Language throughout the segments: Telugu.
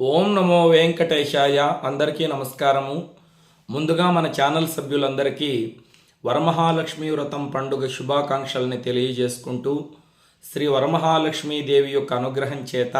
ఓం నమో వెంకటేశాయ. అందరికీ నమస్కారము. ముందుగా మన ఛానల్ సభ్యులందరికీ వరమహాలక్ష్మి వ్రతం పండుగ శుభాకాంక్షల్ని తెలియజేసుకుంటూ శ్రీ వరమహాలక్ష్మీదేవి యొక్క అనుగ్రహం చేత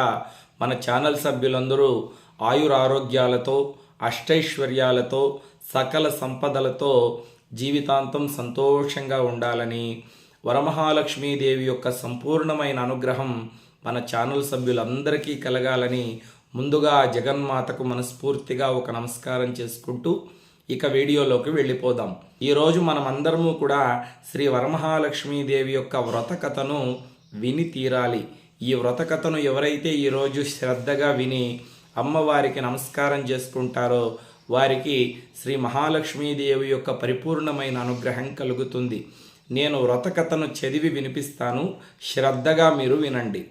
మన ఛానల్ సభ్యులందరూ ఆయురారోగ్యాలతో అష్టైశ్వర్యాలతో సకల సంపదలతో జీవితాంతం సంతోషంగా ఉండాలని వరమహాలక్ష్మీదేవి యొక్క సంపూర్ణమైన అనుగ్రహం మన ఛానల్ సభ్యులందరికీ కలగాలని ముందుగా జగన్మాతకు మనస్ఫూర్తిగా ఒక నమస్కారం చేసుకుంటూ ఇక వీడియోలోకి వెళ్ళిపోదాం. ఈరోజు మనమందరము కూడా శ్రీ వరమహాలక్ష్మీదేవి యొక్క వ్రత కథను విని తీరాలి. ఈ వ్రత కథను ఎవరైతే ఈరోజు శ్రద్ధగా విని అమ్మవారికి నమస్కారం చేసుకుంటారో వారికి శ్రీ మహాలక్ష్మీదేవి యొక్క పరిపూర్ణమైన అనుగ్రహం కలుగుతుంది. నేను వ్రతకథను చదివి వినిపిస్తాను. శ్రద్ధగా మీరు వినండి.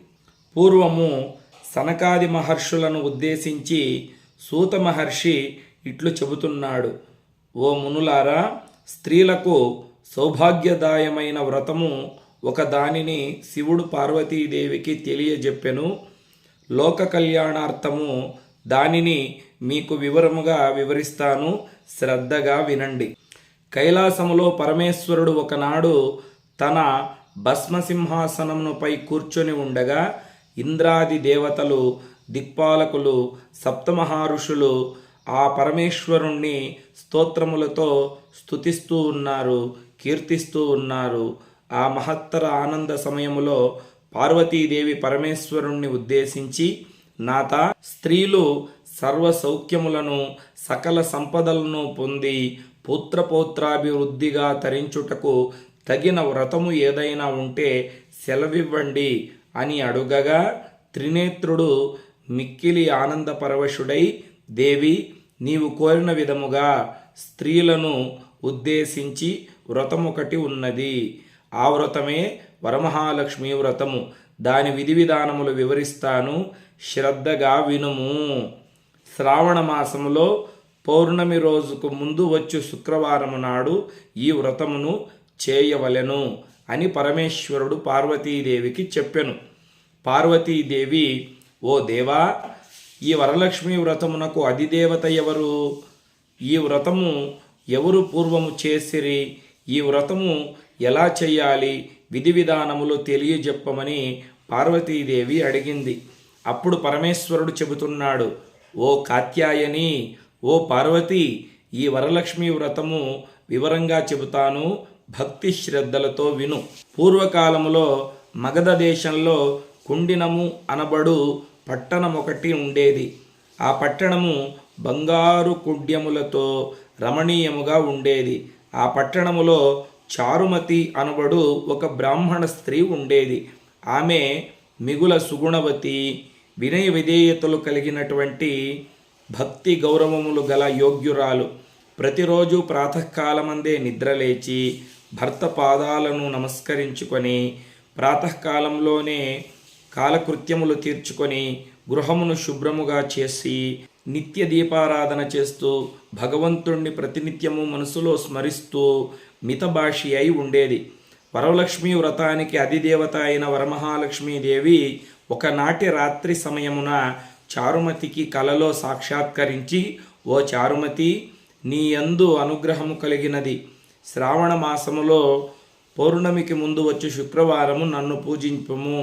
పూర్వము సనకాది మహర్షులను ఉద్దేశించి సూత మహర్షి ఇట్లు చెబుతున్నాడు. ఓ మునులారా స్త్రీలకు సౌభాగ్యదాయమైన వ్రతము ఒక దానిని శివుడు పార్వతీదేవికి తెలియజెప్పెను. లోక కళ్యాణార్థము దానిని మీకు వివరముగా వివరిస్తాను. శ్రద్ధగా వినండి. కైలాసములో పరమేశ్వరుడు ఒకనాడు తన భస్మసింహాసనముపై కూర్చొని ఉండగా ఇంద్రాది దేవతలు దిక్పాలకులు సప్తమహారుషులు ఆ పరమేశ్వరుణ్ణి స్తోత్రములతో స్తుతిస్తూ ఉన్నారు కీర్తిస్తూ ఉన్నారు. ఆ మహత్తర ఆనంద సమయములో పార్వతీదేవి పరమేశ్వరుణ్ణి ఉద్దేశించి నాత స్త్రీలు సర్వ సౌఖ్యములను సకల సంపదలను పొంది పుత్రపౌత్రాభివృద్ధిగా తరించుటకు తగిన వ్రతము ఏదైనా ఉంటే సెలవివ్వండి. అని అడుగగా త్రినేత్రుడు మిక్కిలి ఆనందపరవశుడై దేవి నీవు కోరిన విధముగా స్త్రీలను ఉద్దేశించి వ్రతమొకటి ఉన్నది. ఆ వ్రతమే వరమహాలక్ష్మి వ్రతము. దాని విధి విధానములు వివరిస్తాను. శ్రద్ధగా వినుము. శ్రావణ మాసములో పౌర్ణమి రోజుకు ముందు వచ్చు శుక్రవారము నాడు ఈ వ్రతమును చేయవలెను అని పరమేశ్వరుడు పార్వతీదేవికి చెప్పెను. పార్వతీదేవి ఓ దేవా ఈ వరలక్ష్మి వ్రతమునకు అధిదేవత ఎవరు? ఈ వ్రతము ఎవరు పూర్వము చేసిరి? ఈ వ్రతము ఎలా చేయాలి విధి విధానములు తెలియజెప్పమని పార్వతీదేవి అడిగింది. అప్పుడు పరమేశ్వరుడు చెబుతున్నాడు ఓ కాత్యాయని ఓ పార్వతి ఈ వరలక్ష్మి వ్రతము వివరంగా చెబుతాను భక్తి శ్రద్ధలతో విను. పూర్వకాలములో మగధ దేశంలో కుండినము అనబడు పట్టణం ఒకటి ఉండేది. ఆ పట్టణము బంగారు కుడ్యములతో రమణీయముగా ఉండేది. ఆ పట్టణములో చారుమతి అనబడు ఒక బ్రాహ్మణ స్త్రీ ఉండేది. ఆమె మిగుల సుగుణవతి వినయ విధేయతలు కలిగినటువంటి భక్తి గౌరవములు గల యోగ్యురాలు. ప్రతిరోజు ప్రాతకాలమందే నిద్రలేచి భర్త పాదాలను నమస్కరించుకొని ప్రాతకాలంలోనే కాలకృత్యములు తీర్చుకొని గృహమును శుభ్రముగా చేసి నిత్య దీపారాధన చేస్తూ భగవంతుణ్ణి ప్రతినిత్యము మనసులో స్మరిస్తూ మితభాషి అయి ఉండేది. వరలక్ష్మి వ్రతానికి అధిదేవత అయిన వరమహాలక్ష్మీదేవి ఒకనాటి రాత్రి సమయమున చారుమతికి కలలో సాక్షాత్కరించి ఓ చారుమతి నీ యందు అనుగ్రహము కలిగినది. శ్రావణ మాసములో పౌర్ణమికి ముందు వచ్చి శుక్రవారము నన్ను పూజింపము.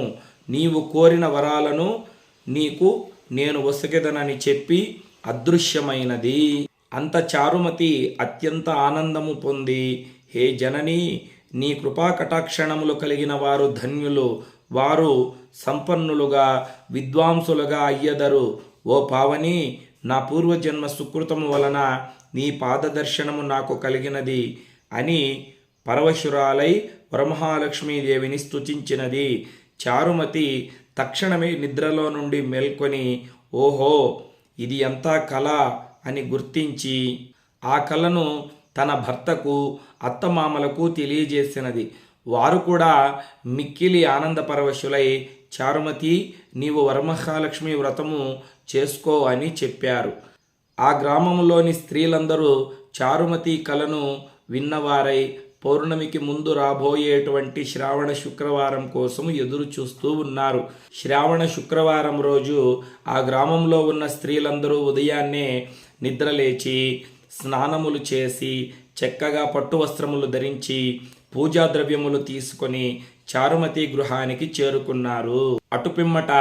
నీవు కోరిన వరాలను నీకు నేను వసుకెదనని చెప్పి అదృశ్యమైనది. అంత చారుమతి అత్యంత ఆనందము పొంది హే జనని నీ కృపా కటాక్షణములు కలిగిన వారు ధన్యులు. వారు సంపన్నులుగా విద్వాంసులుగా అయ్యదరు. ఓ పావని నా పూర్వజన్మ సుకృతము వలన నీ పాదదర్శనము నాకు కలిగినది అని పరవశురాలై వరమహాలక్ష్మీదేవిని స్తుతించినది. చారుమతి తక్షణమే నిద్రలో నుండి మేల్కొని ఓహో ఇది అంతా కళ అని గుర్తించి ఆ కళను తన భర్తకు అత్తమామలకు తెలియజేసినది. వారు కూడా మిక్కిలి ఆనందపరవశులై చారుమతి నీవు వరమహాలక్ష్మి వ్రతము చేసుకో అని చెప్పారు. ఆ గ్రామంలోని స్త్రీలందరూ చారుమతి కలను విన్నవారై పౌర్ణమికి ముందు రాబోయేటువంటి శ్రావణ శుక్రవారం కోసం ఎదురు చూస్తూ ఉన్నారు. శ్రావణ శుక్రవారం రోజు ఆ గ్రామంలో ఉన్న స్త్రీలందరూ ఉదయాన్నే నిద్రలేచి స్నానములు చేసి చక్కగా పట్టు వస్త్రములు ధరించి పూజా ద్రవ్యములు తీసుకొని చారుమతి గృహానికి చేరుకున్నారు. అటుపిమ్మట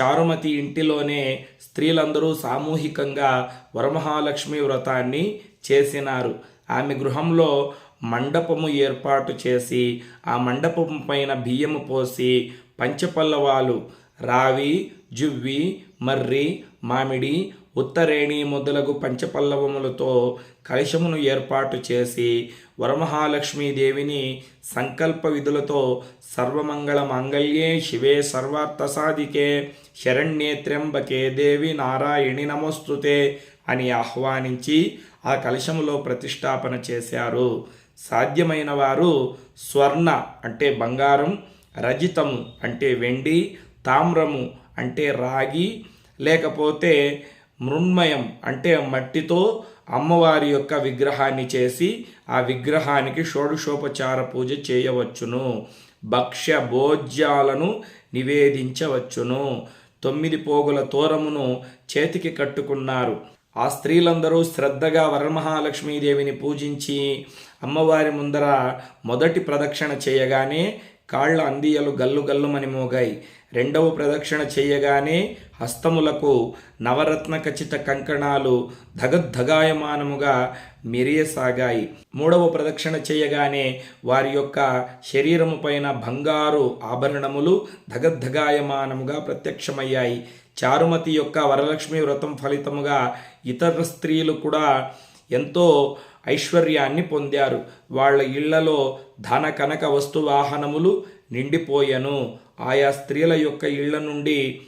చారుమతి ఇంటిలోనే స్త్రీలందరూ సామూహికంగా వరమహాలక్ష్మి వ్రతాన్ని చేసినారు. ఆమె గృహంలో మండపము ఏర్పాటు చేసి ఆ మండపం పైన బియ్యము పోసి పంచపల్లవాలు రావి జువ్వి మర్రి మామిడి ఉత్తరేణి మొదలగు పంచపల్లవములతో కలశమును ఏర్పాటు చేసి వరమహాలక్ష్మీదేవిని సంకల్ప విధులతో సర్వమంగళ మాంగళ్యే శివే సర్వార్థసాధికే శరణ్యే త్ర్యంబకే దేవి నారాయణి నమోస్తుతే అని ఆహ్వానించి ఆ కలశములో ప్రతిష్టాపన చేశారు. సాధ్యమైన వారు స్వర్ణ అంటే బంగారం రజితము అంటే వెండి తామ్రము అంటే రాగి లేకపోతే మృణ్మయం అంటే మట్టితో అమ్మవారి యొక్క విగ్రహాన్ని చేసి ఆ విగ్రహానికి షోడశోపచార పూజ చేయవచ్చును. భక్ష్య భోజ్యాలను నివేదించవచ్చును. తొమ్మిది పోగుల తోరమును చేతికి కట్టుకున్నారు. ఆ స్త్రీలందరూ శ్రద్ధగా వరమహాలక్ష్మీదేవిని పూజించి అమ్మవారి ముందర మొదటి ప్రదక్షిణ చేయగానే కాళ్ళ అందియలు గల్లు గల్లుమని మోగాయి. రెండవ ప్రదక్షిణ చేయగానే హస్తములకు నవరత్న ఖచ్చిత కంకణాలు ధగద్ధగాయమానముగా మెరియసాగాయి. మూడవ ప్రదక్షిణ చేయగానే వారి యొక్క శరీరము పైన బంగారు ఆభరణములు ధగద్ధగాయమానముగా ప్రత్యక్షమయ్యాయి. చారుమతి యొక్క వరలక్ష్మి వ్రతం ఫలితముగా ఇతర స్త్రీలు కూడా ఎంతో ఐశ్వర్యాన్ని పొందారు. వాళ్ళ ఇళ్ళలో ధన కనక వస్తు వాహనములు నిండిపోయెను. ఆయా స్త్రీల యొక్క ఇళ్ళ నుండి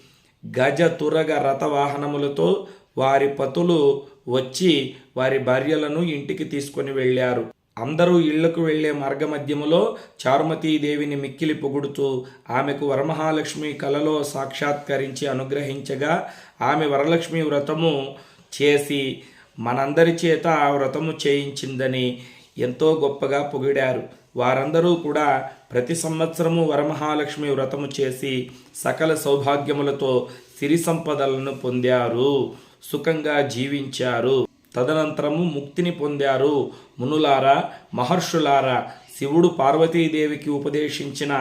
గజ తురగ రథ వాహనములతో వారి పతులు వచ్చి వారి భార్యలను ఇంటికి తీసుకొని వెళ్ళారు. అందరూ ఇళ్ళకు వెళ్ళే మార్గమధ్యములో చారుమతీదేవిని మిక్కిలి పొగుడుతూ ఆమెకు వరమహాలక్ష్మి కలలో సాక్షాత్కరించి అనుగ్రహించగా ఆమె వరలక్ష్మి వ్రతము చేసి మనందరి చేత ఆ వ్రతము చేయించిందని ఎంతో గొప్పగా పొగిడారు. వారందరూ కూడా ప్రతి సంవత్సరము వరమహాలక్ష్మి వ్రతము చేసి సకల సౌభాగ్యములతో సిరి సంపదలను పొందారు. సుఖంగా జీవించారు. తదనంతరము ముక్తిని పొందారు. మునులారా మహర్షులారా శివుడు పార్వతీదేవికి ఉపదేశించిన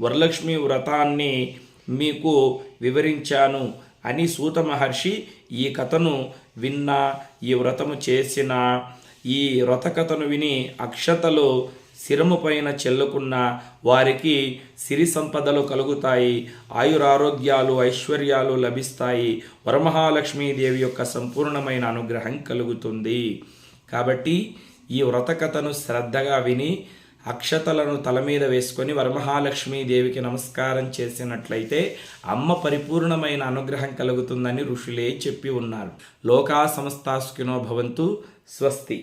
వరలక్ష్మి వ్రతాన్ని మీకు వివరించాను అని సూత మహర్షి ఈ కథను విన్నా ఈ వ్రతము చేసిన ఈ వ్రత కథను విని అక్షతలు శిరము పైన చెల్లుకున్న వారికి సిరి సంపదలు కలుగుతాయి. ఆయురారోగ్యాలు ఐశ్వర్యాలు లభిస్తాయి. వరమహాలక్ష్మీదేవి యొక్క సంపూర్ణమైన అనుగ్రహం కలుగుతుంది. కాబట్టి ఈ వ్రతకథను శ్రద్ధగా విని అక్షతలను తల మీద వేసుకొని వరమహాలక్ష్మీదేవికి నమస్కారం చేసినట్లయితే అమ్మ పరిపూర్ణమైన అనుగ్రహం కలుగుతుందని ఋషులే చెప్పి ఉన్నారు. లోకా సమస్తాసుకినో భవంతు స్వస్తి.